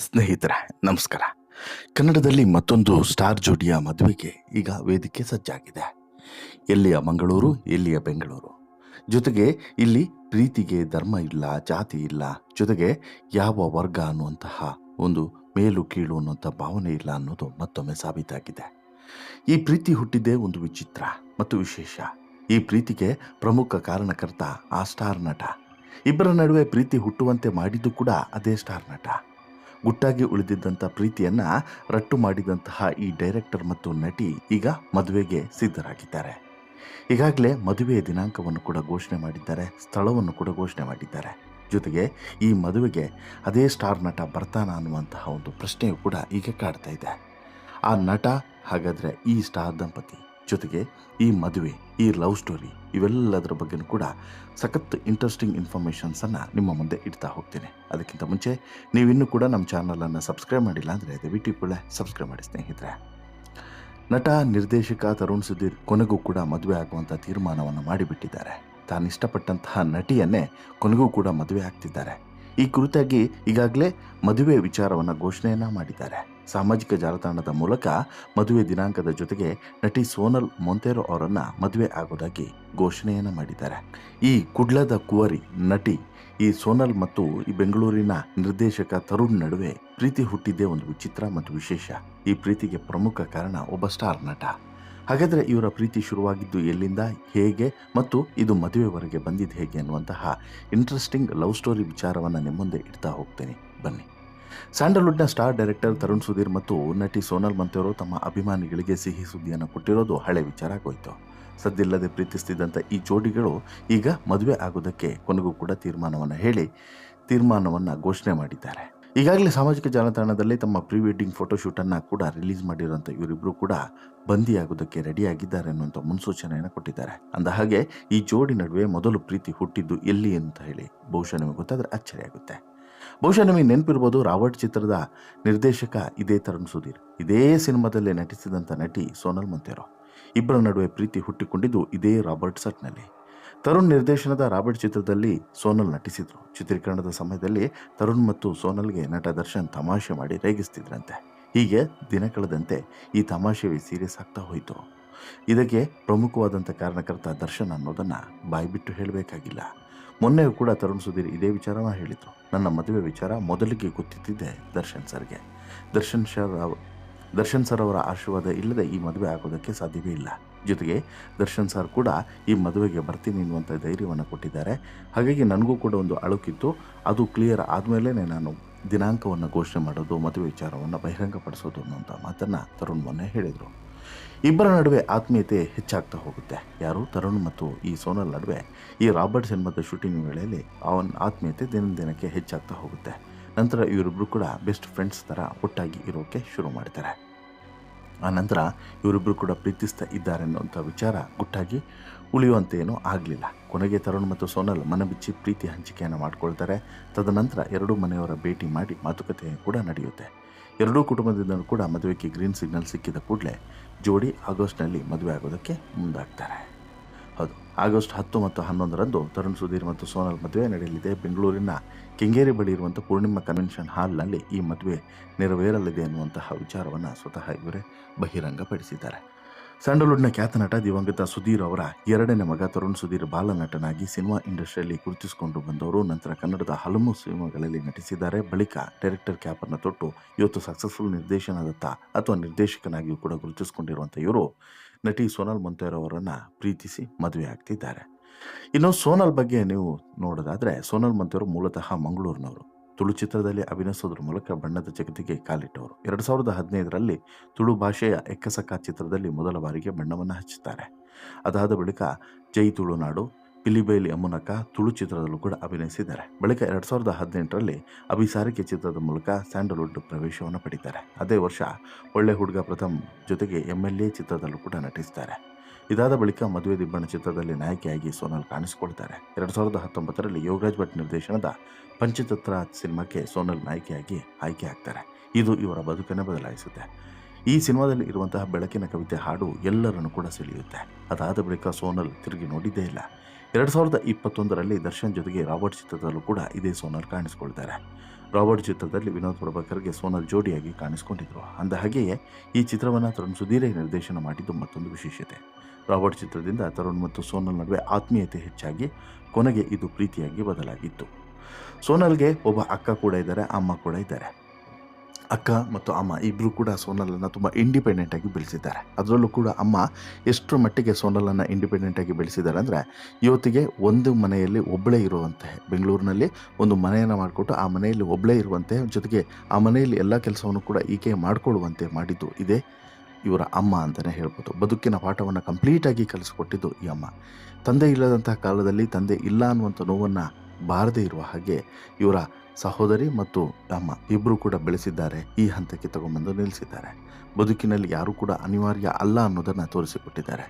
ಸ್ನೇಹಿತರೆ, ನಮಸ್ಕಾರ. ಕನ್ನಡದಲ್ಲಿ ಮತ್ತೊಂದು ಸ್ಟಾರ್ ಜೋಡಿಯ ಮದುವೆಗೆ ಈಗ ವೇದಿಕೆ ಸಜ್ಜಾಗಿದೆ. ಎಲ್ಲಿಯ ಮಂಗಳೂರು, ಎಲ್ಲಿಯ ಬೆಂಗಳೂರು? ಜೊತೆಗೆ ಇಲ್ಲಿ ಪ್ರೀತಿಗೆ ಧರ್ಮ ಇಲ್ಲ, ಜಾತಿ ಇಲ್ಲ, ಜೊತೆಗೆ ಯಾವ ವರ್ಗ ಅನ್ನುವಂತಹ ಒಂದು ಮೇಲು ಕೀಳು ಅನ್ನುವಂಥ ಭಾವನೆ ಇಲ್ಲ ಅನ್ನೋದು ಮತ್ತೊಮ್ಮೆ ಸಾಬೀತಾಗಿದೆ. ಈ ಪ್ರೀತಿ ಹುಟ್ಟಿದ್ದೇ ಒಂದು ವಿಚಿತ್ರ ಮತ್ತು ವಿಶೇಷ. ಈ ಪ್ರೀತಿಗೆ ಪ್ರಮುಖ ಕಾರಣಕರ್ತ ಆ ಸ್ಟಾರ್ ನಟ. ಇಬ್ಬರ ನಡುವೆ ಪ್ರೀತಿ ಹುಟ್ಟುವಂತೆ ಮಾಡಿದ್ದು ಕೂಡ ಅದೇ ಸ್ಟಾರ್ ನಟ. ಗುಟ್ಟಾಗಿ ಉಳಿದಿದ್ದಂಥ ಪ್ರೀತಿಯನ್ನ ರಟ್ಟು ಮಾಡಿದಂತಹ ಈ ಡೈರೆಕ್ಟರ್ ಮತ್ತು ನಟಿ ಈಗ ಮದುವೆಗೆ ಸಿದ್ಧರಾಗಿದ್ದಾರೆ. ಈಗಾಗಲೇ ಮದುವೆಯ ದಿನಾಂಕವನ್ನು ಕೂಡ ಘೋಷಣೆ ಮಾಡಿದ್ದಾರೆ, ಸ್ಥಳವನ್ನು ಕೂಡ ಘೋಷಣೆ ಮಾಡಿದ್ದಾರೆ. ಜೊತೆಗೆ ಈ ಮದುವೆಗೆ ಅದೇ ಸ್ಟಾರ್ ನಟ ಬರ್ತಾನ ಅನ್ನುವಂತಹ ಒಂದು ಪ್ರಶ್ನೆಯು ಕೂಡ ಈಗ ಕಾಡ್ತಾ ಇದೆ. ಆ ನಟ ಹಾಗಾದರೆ ಈ ಸ್ಟಾರ್ ದಂಪತಿ ಜೊತೆಗೆ ಈ ಮದುವೆ, ಈ ಲವ್ ಸ್ಟೋರಿ ಇವೆಲ್ಲದರ ಬಗ್ಗೆನೂ ಕೂಡ ಸಖತ್ ಇಂಟ್ರೆಸ್ಟಿಂಗ್ ಇನ್ಫಾರ್ಮೇಷನ್ಸನ್ನು ನಿಮ್ಮ ಮುಂದೆ ಇಡ್ತಾ ಹೋಗ್ತೀನಿ. ಅದಕ್ಕಿಂತ ಮುಂಚೆ ನೀವಿನ್ನೂ ಕೂಡ ನಮ್ಮ ಚಾನಲನ್ನು ಸಬ್ಸ್ಕ್ರೈಬ್ ಮಾಡಿಲ್ಲ ಅಂದರೆ ದಯವಿಟ್ಟು ಕೂಡ ಸಬ್ಸ್ಕ್ರೈಬ್ ಮಾಡಿ ಸ್ನೇಹಿತರೆ. ನಟ, ನಿರ್ದೇಶಕ ತರುಣ್ ಸುಧೀರ್ ಕೊನೆಗೂ ಕೂಡ ಮದುವೆ ಆಗುವಂಥ ತೀರ್ಮಾನವನ್ನು ಮಾಡಿಬಿಟ್ಟಿದ್ದಾರೆ. ತಾನು ಇಷ್ಟಪಟ್ಟಂತಹ ನಟಿಯನ್ನೇ ಕೊನೆಗೂ ಕೂಡ ಮದುವೆ ಆಗ್ತಿದ್ದಾರೆ. ಈ ಕುರಿತಾಗಿ ಈಗಾಗಲೇ ಮದುವೆ ವಿಚಾರವನ್ನು ಘೋಷಣೆಯನ್ನ ಮಾಡಿದ್ದಾರೆ. ಸಾಮಾಜಿಕ ಜಾಲತಾಣದ ಮೂಲಕ ಮದುವೆ ದಿನಾಂಕದ ಜೊತೆಗೆ ನಟಿ ಸೋನಲ್ ಮೊಂತೇರೋ ಅವರನ್ನು ಮದುವೆ ಆಗೋದಾಗಿ ಘೋಷಣೆಯನ್ನ ಮಾಡಿದ್ದಾರೆ. ಈ ಕುಡ್ಲದ ಕುವರಿ ನಟಿ ಈ ಸೋನಲ್ ಮತ್ತು ಈ ಬೆಂಗಳೂರಿನ ನಿರ್ದೇಶಕ ತರುಣ್ ನಡುವೆ ಪ್ರೀತಿ ಹುಟ್ಟಿದ್ದೇ ಒಂದು ವಿಚಿತ್ರ ಮತ್ತು ವಿಶೇಷ. ಈ ಪ್ರೀತಿಗೆ ಪ್ರಮುಖ ಕಾರಣ ಒಬ್ಬ ಸ್ಟಾರ್ ನಟ. ಹಾಗಾದರೆ ಇವರ ಪ್ರೀತಿ ಶುರುವಾಗಿದ್ದು ಎಲ್ಲಿಂದ, ಹೇಗೆ ಮತ್ತು ಇದು ಮದುವೆವರೆಗೆ ಬಂದಿದ್ದು ಹೇಗೆ ಅನ್ನುವಂತಹ ಇಂಟ್ರೆಸ್ಟಿಂಗ್ ಲವ್ ಸ್ಟೋರಿ ವಿಚಾರವನ್ನು ನಿಮ್ಮ ಮುಂದೆ ಇಡ್ತಾ ಹೋಗ್ತೇನೆ. ಬನ್ನಿ. ಸ್ಯಾಂಡಲ್ವುಡ್ನ ಸ್ಟಾರ್ ಡೈರೆಕ್ಟರ್ ತರುಣ್ ಸುಧೀರ್ ಮತ್ತು ನಟಿ ಸೋನಲ್ ಮಂತೆಯವರು ತಮ್ಮ ಅಭಿಮಾನಿಗಳಿಗೆ ಸಿಹಿ ಸುದ್ದಿಯನ್ನು ಕೊಟ್ಟಿರೋದು ಹಳೆ ವಿಚಾರ ಆಗೋಯ್ತು. ಸದ್ದಿಲ್ಲದೆ ಪ್ರೀತಿಸ್ತಿದ್ದಂಥ ಈ ಜೋಡಿಗಳು ಈಗ ಮದುವೆ ಆಗೋದಕ್ಕೆ ಕೊನೆಗೂ ಕೂಡ ತೀರ್ಮಾನವನ್ನು ಹೇಳಿ ತೀರ್ಮಾನವನ್ನು ಘೋಷಣೆ ಮಾಡಿದ್ದಾರೆ. ಈಗಾಗಲೇ ಸಾಮಾಜಿಕ ಜಾಲತಾಣದಲ್ಲಿ ತಮ್ಮ ಪ್ರೀ ವೆಡ್ಡಿಂಗ್ ಫೋಟೋಶೂಟನ್ನು ಕೂಡ ರಿಲೀಸ್ ಮಾಡಿರುವಂಥ ಇವರಿಬ್ಬರು ಕೂಡ ಬಂದಿಯಾಗೋದಕ್ಕೆ ರೆಡಿಯಾಗಿದ್ದಾರೆ ಅನ್ನುವಂಥ ಮುನ್ಸೂಚನೆಯನ್ನು ಕೊಟ್ಟಿದ್ದಾರೆ. ಅಂದ ಹಾಗೆ ಈ ಜೋಡಿ ನಡುವೆ ಮೊದಲು ಪ್ರೀತಿ ಹುಟ್ಟಿದ್ದು ಎಲ್ಲಿ ಅಂತ ಹೇಳಿ ಬಹುಶಃ ನಿಮಗೆ ಗೊತ್ತಾದರೆ ಅಚ್ಚರಿ ಆಗುತ್ತೆ ಬಹುಶಃ ನಿಮಗೆ ನೆನಪಿರ್ಬೋದು ರಾಬರ್ಟ್ ಚಿತ್ರದ ನಿರ್ದೇಶಕ ಇದೇ ತರುಣ್ ಸುಧೀರ್ ಇದೇ ಸಿನಿಮಾದಲ್ಲಿ ನಟಿಸಿದಂಥ ನಟಿ ಸೋನಲ್ ಮಂತೇರೋ. ಇಬ್ಬರ ನಡುವೆ ಪ್ರೀತಿ ಹುಟ್ಟಿಕೊಂಡಿದ್ದು ಇದೇ ರಾಬರ್ಟ್ ಸಟ್ನಲ್ಲಿ. ತರುಣ್ ನಿರ್ದೇಶನದ ರಾಬರ್ಟ್ ಚಿತ್ರದಲ್ಲಿ ಸೋನಲ್ ನಟಿಸಿದ್ರು. ಚಿತ್ರೀಕರಣದ ಸಮಯದಲ್ಲಿ ತರುಣ್ ಮತ್ತು ಸೋನಲ್ಗೆ ನಟ ದರ್ಶನ್ ತಮಾಷೆ ಮಾಡಿ ರೇಗಿಸ್ತಿದ್ರಂತೆ. ಹೀಗೆ ದಿನ ಕಳೆದಂತೆ ಈ ತಮಾಷೆವೇ ಸೀರಿಯಸ್ ಆಗ್ತಾ ಹೋಯಿತು. ಇದಕ್ಕೆ ಪ್ರಮುಖವಾದಂಥ ಕಾರಣಕರ್ತ ದರ್ಶನ್ ಅನ್ನೋದನ್ನು ಬಾಯ್ಬಿಟ್ಟು ಹೇಳಬೇಕಾಗಿಲ್ಲ. ಮೊನ್ನೆಯೂ ಕೂಡ ತರುಣ್ ಸುಧೀರ್ ಇದೇ ವಿಚಾರನ ಹೇಳಿದರು. ನನ್ನ ಮದುವೆ ವಿಚಾರ ಮೊದಲಿಗೆ ಗೊತ್ತಿದ್ದಿದ್ದೆ ದರ್ಶನ್ ಸರ್ಗೆ. ದರ್ಶನ್ ಸರ್ ದರ್ಶನ್ ಸರ್ ಅವರ ಆಶೀರ್ವಾದ ಇಲ್ಲದೆ ಈ ಮದುವೆ ಆಗೋದಕ್ಕೆ ಸಾಧ್ಯವೇ ಇಲ್ಲ. ಜೊತೆಗೆ ದರ್ಶನ್ ಸರ್ ಕೂಡ ಈ ಮದುವೆಗೆ ಬರ್ತೀನಿ ಎನ್ನುವಂಥ ಧೈರ್ಯವನ್ನು ಕೊಟ್ಟಿದ್ದಾರೆ. ಹಾಗಾಗಿ ನನಗೂ ಕೂಡ ಒಂದು ಅಳುಕಿತ್ತು. ಅದು ಕ್ಲಿಯರ್ ಆದಮೇಲೆ ನಾನು ದಿನಾಂಕವನ್ನು ಘೋಷಣೆ ಮಾಡೋದು, ಮದುವೆ ವಿಚಾರವನ್ನು ಬಹಿರಂಗಪಡಿಸೋದು ಅನ್ನುವಂಥ ಮಾತನ್ನು ತರುಣ್ ಮೊನ್ನೆ ಹೇಳಿದರು. ಇಬ್ಬರ ನಡುವೆ ಆತ್ಮೀಯತೆ ಹೆಚ್ಚಾಗ್ತಾ ಹೋಗುತ್ತೆ. ಯಾರು? ತರುಣ್ ಮತ್ತು ಈ ಸೋನಲ್ ನಡುವೆ ಈ ರಾಬರ್ಟ್ ಸಿನಿಮಾದ ಶೂಟಿಂಗ್ ವೇಳೆಯಲ್ಲಿ ಅವನ ಆತ್ಮೀಯತೆ ದಿನ ದಿನಕ್ಕೆ ಹೆಚ್ಚಾಗ್ತಾ ಹೋಗುತ್ತೆ. ನಂತರ ಇವರಿಬ್ಬರು ಕೂಡ ಬೆಸ್ಟ್ ಫ್ರೆಂಡ್ಸ್ ಥರ ಒಟ್ಟಾಗಿ ಇರೋಕ್ಕೆ ಶುರು ಮಾಡ್ತಾರೆ. ಆ ನಂತರ ಇವರಿಬ್ಬರು ಕೂಡ ಪ್ರೀತಿಸ್ತಾ ಇದ್ದಾರೆ ಅನ್ನುವಂಥ ವಿಚಾರ ಗುಟ್ಟಾಗಿ ಉಳಿಯುವಂತೆ ಏನೂ ಆಗಲಿಲ್ಲ. ಕೊನೆಗೆ ತರುಣ್ ಮತ್ತು ಸೋನಲ್ ಮನ ಬಿಚ್ಚಿ ಪ್ರೀತಿ ಹಂಚಿಕೆಯನ್ನು ಮಾಡಿಕೊಳ್ತಾರೆ. ತದನಂತರ ಎರಡೂ ಮನೆಯವರ ಭೇಟಿ ಮಾಡಿ ಮಾತುಕತೆ ಕೂಡ ನಡೆಯುತ್ತೆ. ಎರಡೂ ಕುಟುಂಬದಿಂದಲೂ ಕೂಡ ಮದುವೆಗೆ ಗ್ರೀನ್ ಸಿಗ್ನಲ್ ಸಿಕ್ಕಿದ ಕೂಡಲೇ ಜೋಡಿ ಆಗಸ್ಟ್ನಲ್ಲಿ ಮದುವೆ ಆಗೋದಕ್ಕೆ ಮುಂದಾಗ್ತಾರೆ. ಹೌದು, ಆಗಸ್ಟ್ ಹತ್ತು ಮತ್ತು ಹನ್ನೊಂದರಂದು ತರುಣ್ ಸುಧೀರ್ ಮತ್ತು ಸೋನಲ್ ಮದುವೆ ನಡೆಯಲಿದೆ. ಬೆಂಗಳೂರಿನ ಕೆಂಗೇರಿ ಬಳಿ ಇರುವಂಥ ಪೂರ್ಣಿಮಾ ಕನ್ವೆನ್ಷನ್ ಹಾಲ್ನಲ್ಲಿ ಈ ಮದುವೆ ನೆರವೇರಲಿದೆ ಎನ್ನುವಂತಹ ವಿಚಾರವನ್ನು ಸ್ವತಃ ಇವರೇ ಬಹಿರಂಗಪಡಿಸಿದ್ದಾರೆ. ಸ್ಯಾಂಡಲ್ವುಡ್ನ ಖ್ಯಾತ ನಟ ದಿವಂಗತ ಸುಧೀರ್ ಅವರ ಎರಡನೇ ಮಗ ತರುಣ್ ಸುಧೀರ್ ಬಾಲನಟನಾಗಿ ಸಿನಿಮಾ ಇಂಡಸ್ಟ್ರಿಯಲ್ಲಿ ಗುರುತಿಸಿಕೊಂಡು ಬಂದವರು, ನಂತರ ಕನ್ನಡದ ಹಲವು ಸಿನಿಮಾಗಳಲ್ಲಿ ನಟಿಸಿದ್ದಾರೆ. ಬಳಿಕ ಡೈರೆಕ್ಟರ್ ಕ್ಯಾಪನ್ನು ತೊಟ್ಟು ಇವತ್ತು ಸಕ್ಸಸ್ಫುಲ್ ನಿರ್ದೇಶನದತ್ತ ಅಥವಾ ನಿರ್ದೇಶಕನಾಗಿಯೂ ಕೂಡ ಗುರುತಿಸಿಕೊಂಡಿರುವಂಥ ಇವರು ನಟಿ ಸೋನಲ್ ಮೊಂತೇರ್ ಅವರನ್ನು ಪ್ರೀತಿಸಿ ಮದುವೆ ಆಗ್ತಿದ್ದಾರೆ. ಇನ್ನು ಸೋನಲ್ ಬಗ್ಗೆ ನೀವು ನೋಡೋದಾದರೆ, ಸೋನಲ್ ಮಂತೆಯವರು ಮೂಲತಃ ಮಂಗಳೂರಿನವರು. ತುಳು ಚಿತ್ರದಲ್ಲಿ ಅಭಿನಯಿಸೋದ್ರ ಮೂಲಕ ಬಣ್ಣದ ಜಗತ್ತಿಗೆ ಕಾಲಿಟ್ಟವರು. ಎರಡು ಸಾವಿರದ ಹದಿನೈದರಲ್ಲಿ ತುಳು ಭಾಷೆಯ ಎಕ್ಕಸಕ ಚಿತ್ರದಲ್ಲಿ ಮೊದಲ ಬಾರಿಗೆ ಬಣ್ಣವನ್ನು ಹಚ್ಚುತ್ತಾರೆ ಅದಾದ ಬಳಿಕ ಜೈ ತುಳುನಾಡು ಪಿಲಿಬೈಲಿ ಅಮ್ಮನಕ ತುಳು ಚಿತ್ರದಲ್ಲೂ ಕೂಡ ಅಭಿನಯಿಸಿದ್ದಾರೆ. ಬಳಿಕ ಎರಡು ಸಾವಿರದ ಹದಿನೆಂಟರಲ್ಲಿ ಅಭಿಸಾರಿಕೆ ಚಿತ್ರದ ಮೂಲಕ ಸ್ಯಾಂಡಲ್ವುಡ್ ಪ್ರವೇಶವನ್ನು ಪಡೀತಾರೆ ಅದೇ ವರ್ಷ ಒಳ್ಳೆ ಹುಡುಗ ಪ್ರಥಮ್ ಜೊತೆಗೆ ಎಂ ಎಲ್ ಎ ಚಿತ್ರದಲ್ಲೂ ಕೂಡ ನಟಿಸ್ತಾರೆ ಇದಾದ ಬಳಿಕ ಮದುವೆ ದಿಬ್ಬಣ ಚಿತ್ರದಲ್ಲಿ ನಾಯಕಿಯಾಗಿ ಸೋನಲ್ ಕಾಣಿಸಿಕೊಳ್ತಾರೆ. ಎರಡು ಸಾವಿರದ ಹತ್ತೊಂಬತ್ತರಲ್ಲಿ ಯೋಗರಾಜ್ ಭಟ್ ನಿರ್ದೇಶನದ ಪಂಚತಂತ್ರ ಸಿನಿಮಾಕ್ಕೆ ಸೋನಲ್ ನಾಯಕಿಯಾಗಿ ಆಯ್ಕೆ ಆಗ್ತಾರೆ. ಇದು ಇವರ ಬದುಕನ್ನು ಬದಲಾಯಿಸುತ್ತೆ. ಈ ಸಿನಿಮಾದಲ್ಲಿ ಇರುವಂತಹ ಬೆಳಕಿನ ಕವಿತೆ ಹಾಡು ಎಲ್ಲರನ್ನು ಕೂಡ ಸೆಳೆಯುತ್ತೆ. ಅದಾದ ಬಳಿಕ ಸೋನಲ್ ತಿರುಗಿ ನೋಡಿದ್ದೇ ಇಲ್ಲ. ಎರಡು ಸಾವಿರದ ಇಪ್ಪತ್ತೊಂದರಲ್ಲಿ ದರ್ಶನ್ ಜೊತೆಗೆ ರಾಬರ್ಟ್ ಚಿತ್ರದಲ್ಲೂ ಕೂಡ ಇದೇ ಸೋನಲ್ ಕಾಣಿಸ್ಕೊಳ್ತಾರೆ. ರಾಬರ್ಟ್ ಚಿತ್ರದಲ್ಲಿ ವಿನೋದ್ ಪ್ರಭಾಕರ್ಗೆ ಸೋನಲ್ ಜೋಡಿಯಾಗಿ ಕಾಣಿಸಿಕೊಂಡಿದ್ರು. ಅಂದ ಹಾಗೆಯೇ ಈ ಚಿತ್ರವನ್ನು ತರುಣ್ ಸುಧೀರೇ ನಿರ್ದೇಶನ ಮಾಡಿದ್ದು ಮತ್ತೊಂದು ವಿಶೇಷತೆ. ರಾಬರ್ಟ್ ಚಿತ್ರದಿಂದ ತರುಣ್ ಮತ್ತು ಸೋನಲ್ ನಡುವೆ ಆತ್ಮೀಯತೆ ಹೆಚ್ಚಾಗಿ ಕೊನೆಗೆ ಇದು ಪ್ರೀತಿಯಾಗಿ ಬದಲಾಗಿತ್ತು. ಸೋನಲ್ಗೆ ಒಬ್ಬ ಅಕ್ಕ ಕೂಡ ಇದ್ದಾರೆ, ಅಮ್ಮ ಕೂಡ ಇದ್ದಾರೆ. ಅಕ್ಕ ಮತ್ತು ಅಮ್ಮ ಇಬ್ಬರು ಕೂಡ ಸೋನಲನ್ನು ತುಂಬ ಇಂಡಿಪೆಂಡೆಂಟಾಗಿ ಬೆಳೆಸಿದ್ದಾರೆ. ಅದರಲ್ಲೂ ಕೂಡ ಅಮ್ಮ ಎಷ್ಟರ ಮಟ್ಟಿಗೆ ಸೋನಲನ್ನು ಇಂಡಿಪೆಂಡೆಂಟಾಗಿ ಬೆಳೆಸಿದ್ದಾರೆ ಅಂದರೆ, ಇವತ್ತಿಗೆ ಒಂದು ಮನೆಯಲ್ಲಿ ಒಬ್ಬಳೇ ಇರುವಂತೆ, ಬೆಂಗಳೂರಿನಲ್ಲಿ ಒಂದು ಮನೆಯನ್ನು ಮಾಡಿಕೊಟ್ಟು ಆ ಮನೆಯಲ್ಲಿ ಒಬ್ಬಳೇ ಇರುವಂತೆ, ಜೊತೆಗೆ ಆ ಮನೆಯಲ್ಲಿ ಎಲ್ಲ ಕೆಲಸವನ್ನು ಕೂಡ ಈಕೆ ಮಾಡಿಕೊಳ್ಳುವಂತೆ ಮಾಡಿದ್ದು ಇದೇ ಇವರ ಅಮ್ಮ ಅಂತಲೇ ಹೇಳ್ಬೋದು. ಬದುಕಿನ ಪಾಠವನ್ನು ಕಂಪ್ಲೀಟಾಗಿ ಕಲಿಸಿಕೊಟ್ಟಿದ್ದು ಈ ಅಮ್ಮ. ತಂದೆ ಇಲ್ಲದಂತಹ ಕಾಲದಲ್ಲಿ ತಂದೆ ಇಲ್ಲ ಅನ್ನುವಂಥ ನೋವನ್ನು ಬಾರದೇ ಇರುವ ಹಾಗೆ ಇವರ ಸಹೋದರಿ ಮತ್ತು ಅಮ್ಮ ಇಬ್ಬರು ಕೂಡ ಬೆಳೆಸಿದ್ದಾರೆ. ಈ ಹಂತಕ್ಕೆ ತಗೊಂಬಂದು ನಿಲ್ಲಿಸಿದ್ದಾರೆ. ಬದುಕಿನಲ್ಲಿ ಯಾರೂ ಕೂಡ ಅನಿವಾರ್ಯ ಅಲ್ಲ ಅನ್ನೋದನ್ನು ತೋರಿಸಿಕೊಟ್ಟಿದ್ದಾರೆ.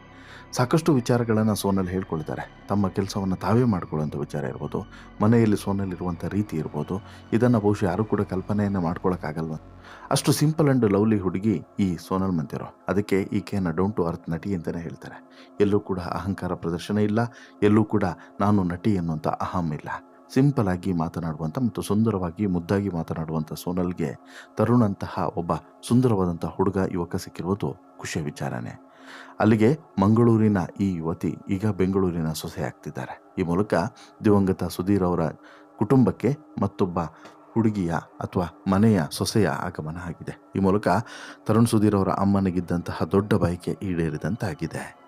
ಸಾಕಷ್ಟು ವಿಚಾರಗಳನ್ನು ಸೋನಲ್ಲಿ ಹೇಳ್ಕೊಳ್ತಾರೆ. ತಮ್ಮ ಕೆಲಸವನ್ನು ತಾವೇ ಮಾಡ್ಕೊಳ್ಳುವಂಥ ವಿಚಾರ ಇರ್ಬೋದು, ಮನೆಯಲ್ಲಿ ಸೋನಲ್ಲಿರುವಂಥ ರೀತಿ ಇರ್ಬೋದು, ಇದನ್ನು ಬಹುಶಃ ಯಾರೂ ಕೂಡ ಕಲ್ಪನೆಯನ್ನು ಮಾಡ್ಕೊಳ್ಳೋಕ್ಕಾಗಲ್ವ ಅಷ್ಟು ಸಿಂಪಲ್ ಆ್ಯಂಡ್ ಲವ್ಲಿ ಹುಡುಗಿ ಈ ಸೋನಲ್ ಮಂತಿರೋ ಅದಕ್ಕೆ ಈಕೆಯನ್ನು ಡೌನ್ ಟು ಅರ್ತ್ ನಟಿ ಅಂತಲೇ ಹೇಳ್ತಾರೆ. ಎಲ್ಲೂ ಕೂಡ ಅಹಂಕಾರ ಪ್ರದರ್ಶನ ಇಲ್ಲ, ಎಲ್ಲೂ ಕೂಡ ನಾನು ನಟಿ ಎನ್ನುವಂಥ ಅಹಂ ಇಲ್ಲ. ಸಿಂಪಲ್ ಆಗಿ ಮಾತನಾಡುವಂಥ ಮತ್ತು ಸುಂದರವಾಗಿ ಮುದ್ದಾಗಿ ಮಾತನಾಡುವಂಥ ಸೋನಲ್ಗೆ ತರುಣಂತಹ ಒಬ್ಬ ಸುಂದರವಾದಂಥ ಹುಡುಗ ಯುವಕ ಸಿಕ್ಕಿರುವುದು ಖುಷಿಯ ವಿಚಾರನೇ. ಅಲ್ಲಿಗೆ ಮಂಗಳೂರಿನ ಈ ಯುವತಿ ಈಗ ಬೆಂಗಳೂರಿನ ಸೊಸೆ ಆಗ್ತಿದ್ದಾರೆ. ಈ ಮೂಲಕ ದಿವಂಗತ ಸುಧೀರ್ ಅವರ ಕುಟುಂಬಕ್ಕೆ ಮತ್ತೊಬ್ಬ ಹುಡುಗಿಯ ಅಥವಾ ಮನೆಯ ಸೊಸೆಯ ಆಗಮನ ಆಗಿದೆ. ಈ ಮೂಲಕ ತರುಣ್ ಸುಧೀರ್ ಅವರ ಅಮ್ಮನಿಗಿದ್ದಂತಹ ದೊಡ್ಡ ಬಯಕೆ ಈಡೇರಿದಂತಾಗಿದೆ.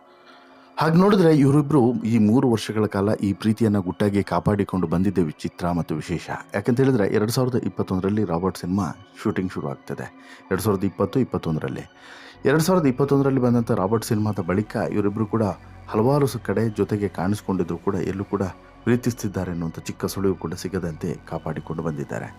ಹಾಗೆ ನೋಡಿದ್ರೆ ಇವರಿಬ್ಬರು ಈ ಮೂರು ವರ್ಷಗಳ ಕಾಲ ಈ ಪ್ರೀತಿಯನ್ನು ಗುಟ್ಟಾಗಿ ಕಾಪಾಡಿಕೊಂಡು ಬಂದಿದ್ದೆ ವಿಚಿತ್ರ ಮತ್ತು ವಿಶೇಷ. ಯಾಕಂತ ಹೇಳಿದ್ರೆ ಎರಡು ಸಾವಿರದ ಇಪ್ಪತ್ತೊಂದರಲ್ಲಿ ರಾಬರ್ಟ್ ಸಿನಿಮಾ ಶೂಟಿಂಗ್ ಶುರು ಆಗ್ತದೆ ಎರಡು ಸಾವಿರದ ಇಪ್ಪತ್ತು, ಇಪ್ಪತ್ತೊಂದರಲ್ಲಿ. ಎರಡು ಸಾವಿರದ ಇಪ್ಪತ್ತೊಂದರಲ್ಲಿ ಬಂದಂಥ ರಾಬರ್ಟ್ ಸಿನಿಮಾದ ಬಳಿಕ ಇವರಿಬ್ಬರು ಕೂಡ ಹಲವಾರು ಕಡೆ ಜೊತೆಗೆ ಕಾಣಿಸ್ಕೊಂಡಿದ್ರು ಕೂಡ, ಎಲ್ಲೂ ಕೂಡ ಪ್ರೀತಿಸ್ತಿದ್ದಾರೆ ಅನ್ನುವಂಥ ಚಿಕ್ಕ ಸುಳಿವು ಕೂಡ ಸಿಗದಂತೆ ಕಾಪಾಡಿಕೊಂಡು ಬಂದಿದ್ದಾರೆ.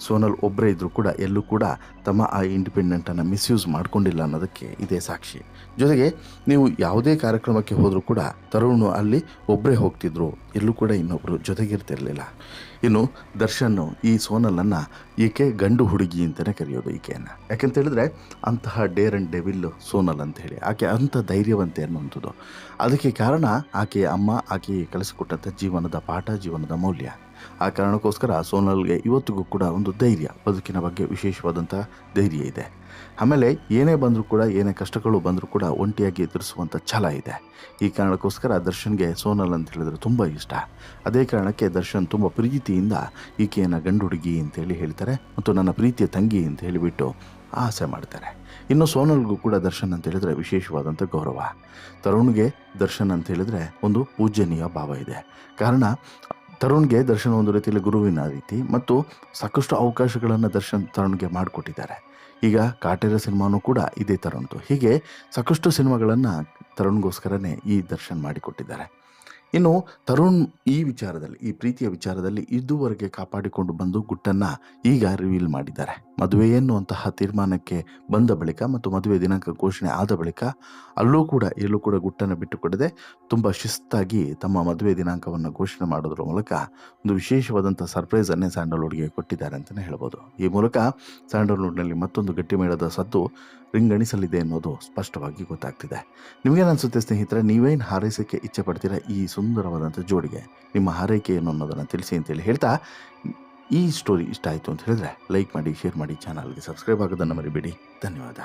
ಸೋನಲ್ ಒಬ್ಬರೇ ಇದ್ದರೂ ಕೂಡ ಎಲ್ಲೂ ಕೂಡ ತಮ್ಮ ಆ ಇಂಡಿಪೆಂಡೆಂಟನ್ನು ಮಿಸ್ಯೂಸ್ ಮಾಡಿಕೊಂಡಿಲ್ಲ ಅನ್ನೋದಕ್ಕೆ ಇದೇ ಸಾಕ್ಷಿ. ಜೊತೆಗೆ ನೀವು ಯಾವುದೇ ಕಾರ್ಯಕ್ರಮಕ್ಕೆ ಹೋದರೂ ಕೂಡ ತರುಣ್ ಅಲ್ಲಿ ಒಬ್ಬರೇ ಹೋಗ್ತಿದ್ರು ಎಲ್ಲೂ ಕೂಡ ಇನ್ನೊಬ್ಬರು ಜೊತೆಗಿರ್ತಿರಲಿಲ್ಲ. ಇನ್ನು ದರ್ಶನ್ ಈ ಸೋನಲನ್ನು ಈಕೆ ಗಂಡು ಹುಡುಗಿ ಅಂತಲೇ ಕರೆಯೋದು ಈಕೆಯನ್ನು. ಯಾಕೆಂತ ಹೇಳಿದ್ರೆ ಅಂತಹ ಡೇರ್ ಆ್ಯಂಡ್ ಡೆವಿಲ್ ಸೋನಲ್ ಅಂತ ಹೇಳಿ, ಆಕೆ ಅಂಥ ಧೈರ್ಯವಂತೆ ಅನ್ನುವಂಥದ್ದು. ಅದಕ್ಕೆ ಕಾರಣ ಆಕೆಯ ಅಮ್ಮ ಆಕೆಗೆ ಕಲಿಸಿಕೊಟ್ಟಂಥ ಜೀವನದ ಪಾಠ, ಜೀವನದ ಮೌಲ್ಯ. ಆ ಕಾರಣಕ್ಕೋಸ್ಕರ ಸೋನಲ್ಗೆ ಇವತ್ತಿಗೂ ಕೂಡ ಒಂದು ಧೈರ್ಯ, ಬದುಕಿನ ಬಗ್ಗೆ ವಿಶೇಷವಾದಂಥ ಧೈರ್ಯ ಇದೆ. ಆಮೇಲೆ ಏನೇ ಬಂದರೂ ಕೂಡ, ಏನೇ ಕಷ್ಟಗಳು ಬಂದರೂ ಕೂಡ ಒಂಟಿಯಾಗಿ ಎದುರಿಸುವಂಥ ಛಲ ಇದೆ. ಈ ಕಾರಣಕ್ಕೋಸ್ಕರ ದರ್ಶನ್ಗೆ ಸೋನಲ್ ಅಂತ ಹೇಳಿದ್ರೆ ತುಂಬ ಇಷ್ಟ. ಅದೇ ಕಾರಣಕ್ಕೆ ದರ್ಶನ್ ತುಂಬ ಪ್ರೀತಿಯಿಂದ ಈಕೆಯನ್ನು ಗಂಡು ಹುಡುಗಿ ಅಂತೇಳಿ ಹೇಳ್ತಾರೆ ಮತ್ತು ನನ್ನ ಪ್ರೀತಿಯ ತಂಗಿ ಅಂತ ಹೇಳಿಬಿಟ್ಟು ಆಸೆ ಮಾಡ್ತಾರೆ. ಇನ್ನು ಸೋನಲ್ಗೂ ಕೂಡ ದರ್ಶನ್ ಅಂತ ಹೇಳಿದ್ರೆ ವಿಶೇಷವಾದಂಥ ಗೌರವ. ತರುಣ್ಗೆ ದರ್ಶನ್ ಅಂತ ಹೇಳಿದ್ರೆ ಒಂದು ಪೂಜನೀಯ ಭಾವ ಇದೆ. ಕಾರಣ ತರುಣ್ಗೆ ದರ್ಶನ ಒಂದು ರೀತಿಯಲ್ಲಿ ಗುರುವಿನ ರೀತಿ ಮತ್ತು ಸಾಕಷ್ಟು ಅವಕಾಶಗಳನ್ನು ದರ್ಶನ್ ತರುಣ್ಗೆ ಮಾಡಿಕೊಟ್ಟಿದ್ದಾರೆ. ಈಗ ಕಾಟೇರ ಸಿನಿಮಾನೂ ಕೂಡ ಇದೇ ತರುಣ್ದು. ಹೀಗೆ ಸಾಕಷ್ಟು ಸಿನಿಮಾಗಳನ್ನು ತರುಣ್ಗೋಸ್ಕರನೇ ಈ ದರ್ಶನ್ ಮಾಡಿಕೊಟ್ಟಿದ್ದಾರೆ. ಇನ್ನು ತರುಣ್ ಈ ವಿಚಾರದಲ್ಲಿ, ಈ ಪ್ರೀತಿಯ ವಿಚಾರದಲ್ಲಿ ಇದುವರೆಗೆ ಕಾಪಾಡಿಕೊಂಡು ಬಂದು ಗುಟ್ಟನ್ನು ಈಗ ರಿವೀಲ್ ಮಾಡಿದ್ದಾರೆ. ಮದುವೆ ಎನ್ನುವಂತಹ ತೀರ್ಮಾನಕ್ಕೆ ಬಂದ ಬಳಿಕ ಮತ್ತು ಮದುವೆ ದಿನಾಂಕ ಘೋಷಣೆ ಆದ ಬಳಿಕ ಅಲ್ಲೂ ಕೂಡ ಎಲ್ಲೂ ಕೂಡ ಗುಟ್ಟನ್ನು ಬಿಟ್ಟುಕೊಡದೆ ತುಂಬ ಶಿಸ್ತಾಗಿ ತಮ್ಮ ಮದುವೆ ದಿನಾಂಕವನ್ನು ಘೋಷಣೆ ಮಾಡೋದ್ರ ಮೂಲಕ ಒಂದು ವಿಶೇಷವಾದಂಥ ಸರ್ಪ್ರೈಸನ್ನೇ ಸ್ಯಾಂಡಲ್ವುಡ್ಗೆ ಕೊಟ್ಟಿದ್ದಾರೆ ಅಂತಲೇ ಹೇಳ್ಬೋದು. ಈ ಮೂಲಕ ಸ್ಯಾಂಡಲ್ವುಡ್ನಲ್ಲಿ ಮತ್ತೊಂದು ಗಟ್ಟಿಮೇಳದ ಸದ್ದು ರಿಂಗಣಿಸಲಿದೆ ಅನ್ನೋದು ಸ್ಪಷ್ಟವಾಗಿ ಗೊತ್ತಾಗ್ತಿದೆ. ನಿಮಗೇನು ಅನಿಸುತ್ತೆ ಸ್ನೇಹಿತರೆ, ನೀವೇನು ಹಾರೈಸೋಕ್ಕೆ ಇಚ್ಛೆ ಪಡ್ತೀರಾ ಈ ಸುಂದರವಾದಂಥ ಜೋಡಿಗೆ? ನಿಮ್ಮ ಹಾರೈಕೆ ಏನು ಅನ್ನೋದನ್ನು ತಿಳಿಸಿ ಅಂತೇಳಿ ಹೇಳ್ತಾ ಈ ಸ್ಟೋರಿ ಇಷ್ಟ ಆಯಿತು ಅಂತ ಹೇಳಿದ್ರೆ ಲೈಕ್ ಮಾಡಿ, ಶೇರ್ ಮಾಡಿ, ಚಾನಲ್ಗೆ ಸಬ್ಸ್ಕ್ರೈಬ್ ಆಗೋದನ್ನು ಮರಿಬೇಡಿ. ಧನ್ಯವಾದ.